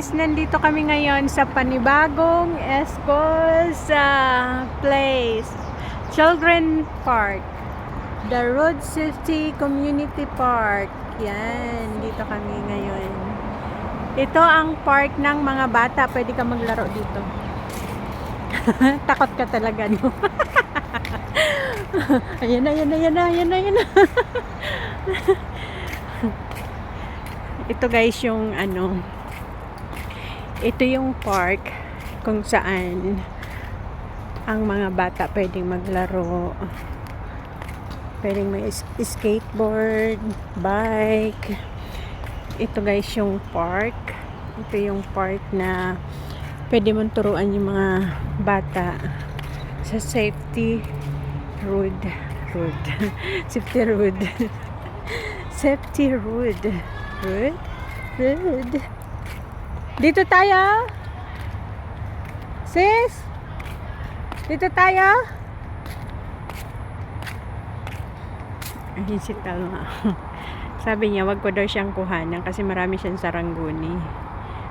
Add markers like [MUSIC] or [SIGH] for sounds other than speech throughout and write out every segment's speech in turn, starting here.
guys, nandito kami ngayon sa panibagong Escos sa place. Children Park. The Road Safety Community Park. Yan, dito kami ngayon. Ito ang park ng mga bata. Pwede ka maglaro dito. [LAUGHS] Takot ka talaga, no? [LAUGHS] ayan na, ayan na, ayan na, ayan na, ayan na. [LAUGHS] Ito guys yung ano, ito yung park kung saan ang mga bata pwedeng maglaro. Pwedeng may skateboard, bike. Ito guys yung park. Ito yung park na pwede mong turuan yung mga bata sa safety road. Road. [LAUGHS] safety road. [LAUGHS] safety road. Road. Road. Dito tayo. Sis? Dito tayo. Ayun si Talma. [LAUGHS] Sabi niya, wag ko daw siyang kuhanan kasi marami siyang sarangguni.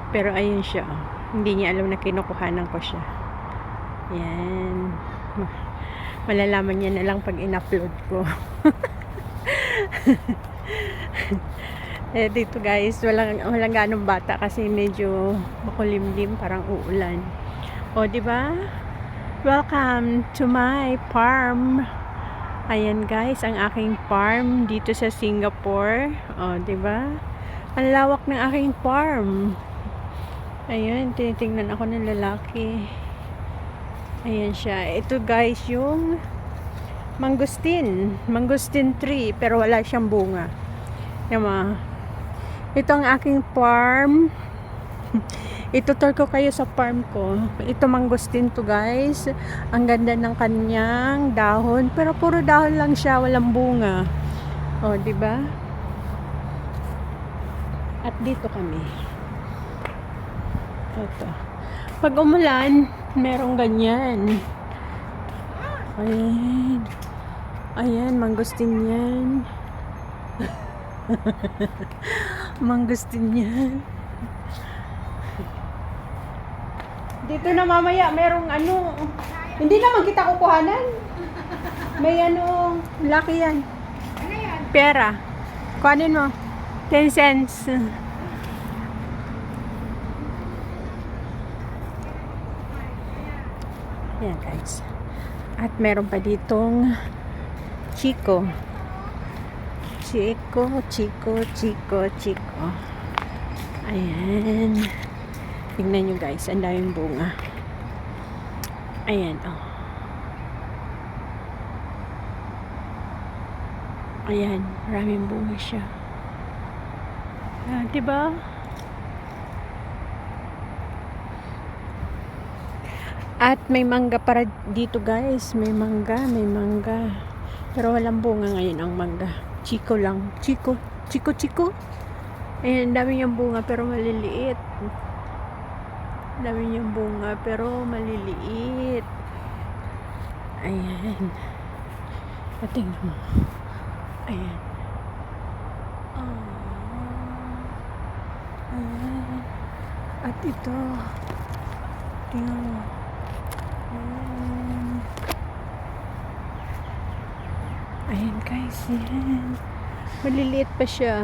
Pero ayun siya. Hindi niya alam na kinukuhanan ko siya. Yan. Ma- [LAUGHS] Malalaman niya na lang pag in-upload ko. [LAUGHS] eh, dito guys, walang, walang ganong bata kasi medyo makulimlim, parang uulan. O, di ba? Welcome to my farm. Ayan guys, ang aking farm dito sa Singapore. O, di ba? Ang lawak ng aking farm. Ayan, tinitingnan ako ng lalaki. Ayan siya. Ito guys, yung mangustin. Mangustin tree, pero wala siyang bunga. Yan mga. Ito ang aking farm. [LAUGHS] Itutur ko kayo sa farm ko. Ito mangustin to guys. Ang ganda ng kanyang dahon. Pero puro dahon lang siya, walang bunga. O, di ba? At dito kami. Ito. Pag umulan, merong ganyan. Ayan. Ayan, mangustin yan. [LAUGHS] mangustin yan. Dito na mamaya, merong ano. Hindi naman kita kukuhanan. May ano, laki yan. Ano yan? Pera. Kuhanin mo. 10 cents. Yan guys. At meron pa ditong Chico. Chico, Chico, Chico, Chico. Ayan. Tingnan nyo guys, ang daming bunga. Ayan, oh. Ayan, maraming bunga siya. Ah, diba? At may mangga para dito guys. May mangga, may mangga. Pero walang bunga ngayon ang mangga. Chico lang. Chico. Chico, chico. Ayan, dami niyang bunga pero maliliit. Dami niyang bunga pero maliliit. Ayan. Patingnan mo. Ayan. Ah. Ayan. At ito. Tingnan mo. Ayan. Ayan guys, yan. Maliliit pa siya.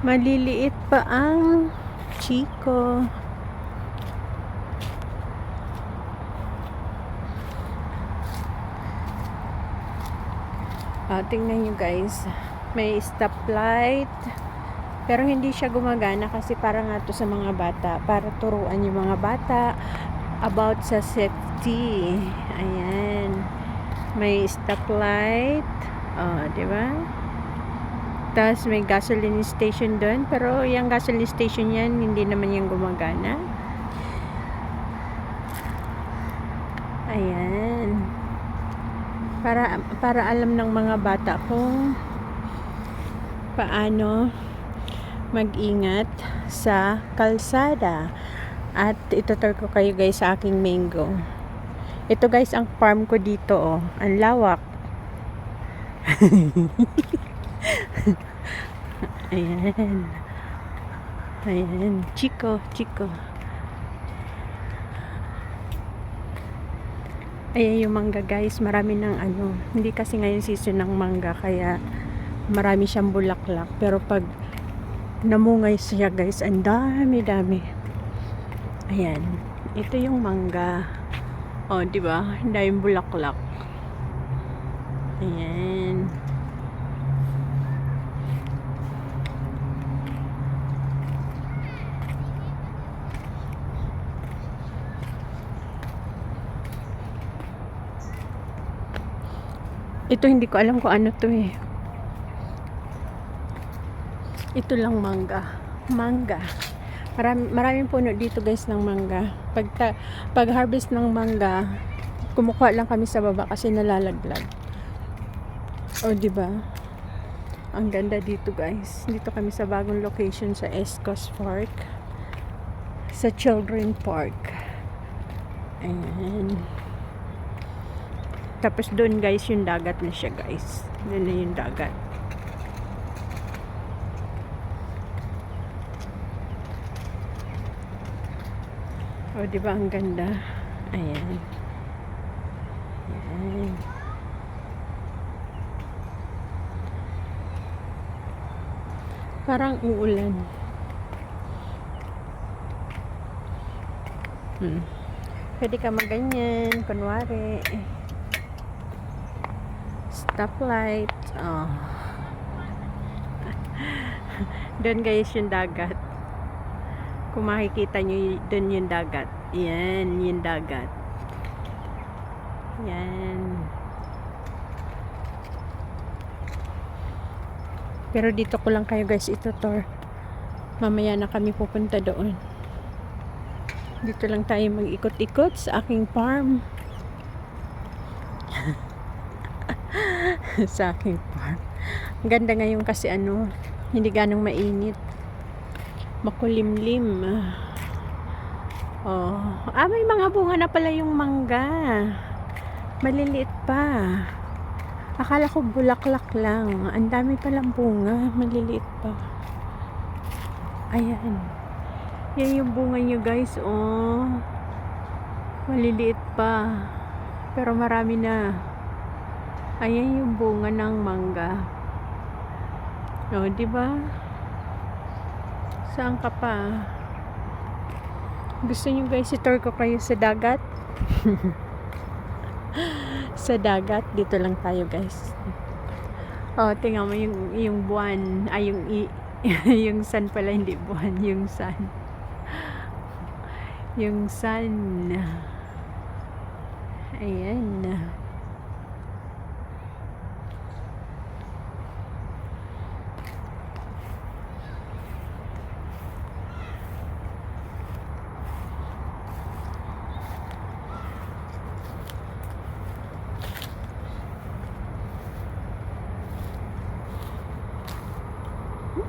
Maliliit pa ang Chico. Ah, tingnan nyo guys. May stoplight. Pero hindi siya gumagana kasi para nga to sa mga bata. Para turuan yung mga bata about sa safety. Ayan. May stoplight. Oh, di ba? Tapos may gasoline station doon. Pero yung gasoline station yan, hindi naman yung gumagana. Ayan. Para, para alam ng mga bata kung paano mag-ingat sa kalsada. At itutur ko kayo guys sa aking mango. Ito guys ang farm ko dito oh. Ang lawak. [LAUGHS] Ayan. Ayan. Chico, Chico. Ayan yung mangga guys. Marami ng ano. Hindi kasi ngayon season ng mangga. Kaya marami siyang bulaklak. Pero pag namungay siya guys, ang dami dami. Ayan. Ito yung mangga. Oh, di ba? Daming bulaklak. Ayan. Ito hindi ko alam kung ano to eh. Ito lang mangga. Mangga. Marami, maraming puno dito guys ng mangga. Pag, pag harvest ng mangga, kumukuha lang kami sa baba kasi nalalaglag. O, di ba? Ang ganda dito guys. Dito kami sa bagong location sa Escos Park. Sa Children Park. Ayan. Tapos doon guys, yung dagat na siya guys. Doon na yung dagat. O, di ba ang ganda? Ayan. Ayan. Parang uulan. Hmm. Pwede ka maganyan, kunwari. Stoplight. Oh. [LAUGHS] Doon guys yung dagat. Kung makikita nyo, doon yung dagat. Yan, yung dagat. Yan. Pero dito ko lang kayo guys ito tour. Mamaya na kami pupunta doon. Dito lang tayo mag-ikot-ikot sa aking farm. [LAUGHS] sa aking farm. Ang ganda ngayon kasi ano, hindi ganong mainit. Makulimlim. Oh, ah, may mga bunga na pala yung mangga. Maliliit pa. Akala ko bulaklak lang. Ang dami palang bunga. Maliliit pa. Ayan. Yan yung bunga nyo guys. Oh. Maliliit pa. Pero marami na. Ayan yung bunga ng mangga. Oh, di ba? Saan ka pa? Gusto nyo guys, i-tour ko kayo sa dagat? [LAUGHS] sa dagat, dito lang tayo guys. Oh, tingnan mo yung, yung buwan, ay yung, [LAUGHS] yung sun pala, hindi buwan, yung sun. Yung sun. Ayan.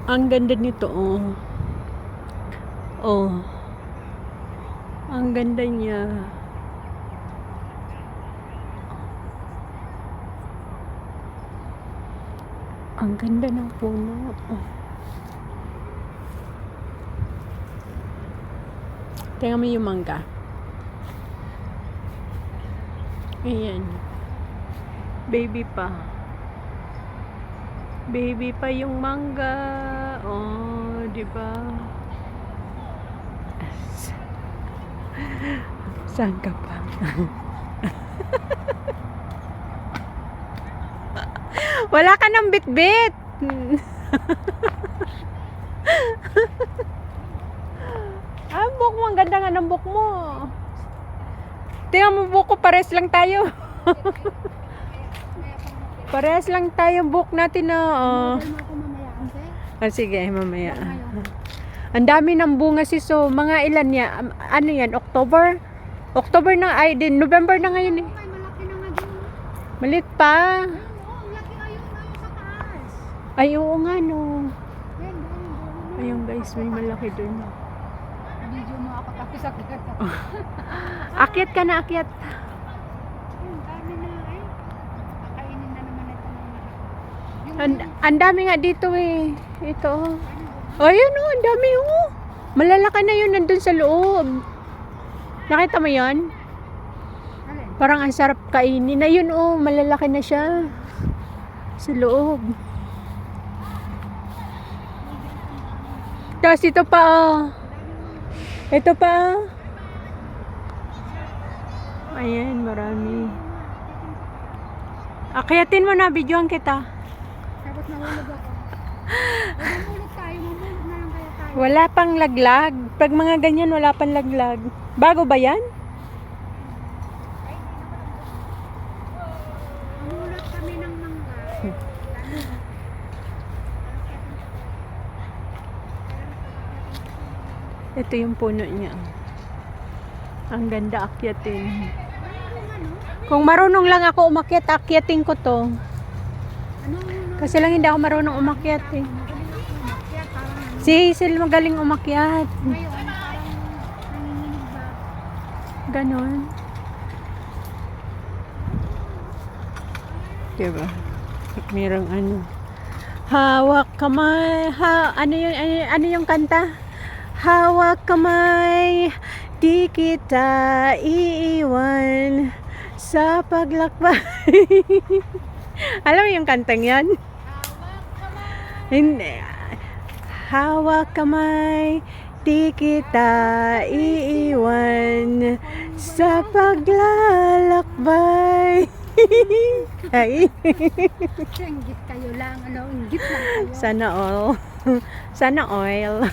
Ang ganda nito, oh. Oh. Ang ganda niya. Ang ganda ng puno. Oh. Tingnan mo yung mangga. Ayan. Baby pa. Baby pa yung mangga. Oh, di ba? Saan ka pa? [LAUGHS] Wala ka ng bit-bit. [LAUGHS] ah, buhok mo. Ang ganda nga ng buhok mo. Tingnan mo buhok ko. Pares lang tayo. [LAUGHS] Pares lang tayo buhok natin na. Oh. Model mo ako mamaya, ante. Ah, sige, mamaya. Ang dami ng bunga si So. Mga ilan niya? Um, Ano yan? October? October na ay din. November na ngayon eh. Malit pa. Ay, oo nga no. Doon, doon. Ayun guys, may malaki dun. Video mo ako tapos ako. [LAUGHS] Akyat ka na, akyat. Ayun, dami na ay. Kakainin na naman ito ng mga. Yung Ang, dami nga dito eh. Ito. oh. Ayun oh, ang dami oh. Malalaki na yun nandun sa loob. Nakita mo? Alin? Parang ang sarap kainin. Ayun oh, malalaki na siya. Sa loob. Tapos ito pa oh. Ito pa oh. Ayan, marami. Akyatin mo na, videoan kita. Nahulog ako. O, mamulog tayo. Mamulog na lang kaya tayo. Wala pang laglag. Pag mga ganyan, wala pang laglag. Bago ba yan? Ano? Ito yung puno niya. Ang ganda akyatin. Kung marunong lang ako umakyat, akyatin ko to. Ano? Kasi lang hindi ako marunong umakyat eh. Si Hazel magaling umakyat. Ganon. Diba? Merong ano. Hawak kamay. Ha, ano yung, ano, ano yung kanta? Hawak kamay. Di kita iiwan sa paglakbay. [LAUGHS] Alam mo yung kantang yan? Hindi. Hawak kamay, di kita iiwan sa paglalakbay. Ay, Inggit kayo lang. Ano? Inggit lang kayo. sana all. Sana oil. [LAUGHS]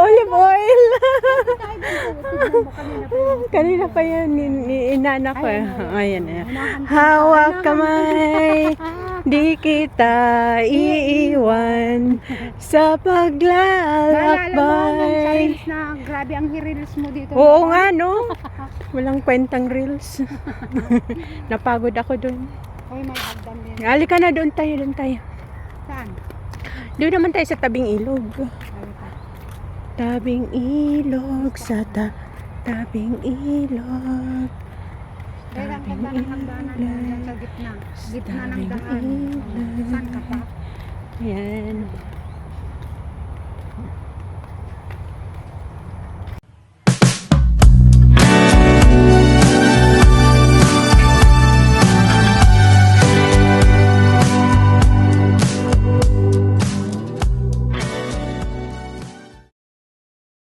Olive oil. Kanina pa yan, ni, ni inana ko. Ayan, ayan. Hawak kamay, [LAUGHS] di kita iiwan sa Naalala mo paglalakbay. na grabe ang hirils mo dito. Oo nga, no? Walang kwentang reels. [LAUGHS] Napagod ako dun. Hoy, may hagdan din. Halika na doon tayo, doon tayo. Saan? Doon naman tayo sa tabing ilog. Tabing ilog sa ta tabing ilog. Dahil ang ganda ng hagdanan dyan sa gitna. Gitna ng. Tabing Saan ka pa? Ayan.